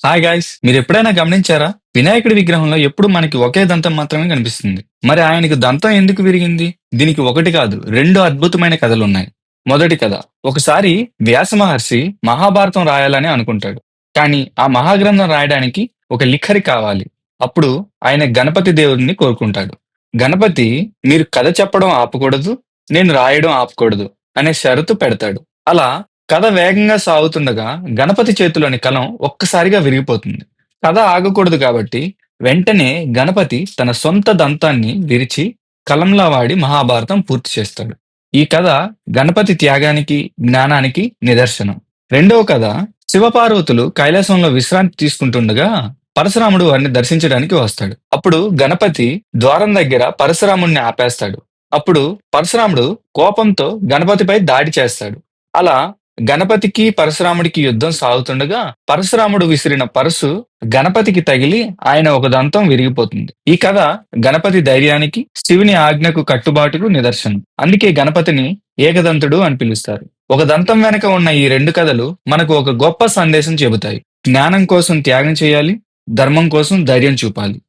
Hi guys మీరు ఎప్పుడైనా గమనించారా? వినాయకుడి విగ్రహంలో ఎప్పుడు మనకి ఒకే దంతం మాత్రమే కనిపిస్తుంది. మరి ఆయనకు దంతం ఎందుకు విరిగింది? దీనికి ఒకటి కాదు రెండు అద్భుతమైన కథలు ఉన్నాయి మొదటి కథ ఒకసారి వ్యాస మహర్షి మహాభారతం రాయాలని అనుకుంటాడు. కానీ ఆ మహాగ్రంథం రాయడానికి ఒక లిఖరి కావాలి. అప్పుడు ఆయన గణపతి దేవుడిని కోరుకుంటాడు. గణపతి మీరు కథ చెప్పడం ఆపకూడదు నేను రాయడం ఆపకూడదు అనే షరతు పెడతాడు. అలా కథ వేగంగా సాగుతుండగా గణపతి చేతిలోని కలం ఒక్కసారిగా విరిగిపోతుంది. కథ ఆగకూడదు కాబట్టి వెంటనే గణపతి తన సొంత దంతాన్ని విరిచి కలంలా వాడి మహాభారతం పూర్తి చేస్తాడు. ఈ కథ గణపతి త్యాగానికి జ్ఞానానికి నిదర్శనం. రెండవ కథ శివపార్వతులు కైలాసంలో విశ్రాంతి తీసుకుంటుండగా పరశురాముడు వారిని దర్శించడానికి వస్తాడు. అప్పుడు గణపతి ద్వారం దగ్గర పరశురాముడిని ఆపేస్తాడు. అప్పుడు పరశురాముడు కోపంతో గణపతిపై దాడి చేస్తాడు. అలా గణపతికి పరశురాముడికి యుద్ధం సాగుతుండగా పరశురాముడు విసిరిన పరశు గణపతికి తగిలి ఆయన ఒక దంతం విరిగిపోతుంది. ఈ కథ గణపతి ధైర్యానికి శివుని ఆజ్ఞకు కట్టుబాటుకు నిదర్శనం. అందుకే గణపతిని ఏకదంతుడు అని పిలుస్తారు. ఒక దంతం వెనక ఉన్న ఈ రెండు కథలు మనకు ఒక గొప్ప సందేశం చెబుతాయి. జ్ఞానం కోసం త్యాగం చేయాలి ధర్మం కోసం ధైర్యం చూపాలి.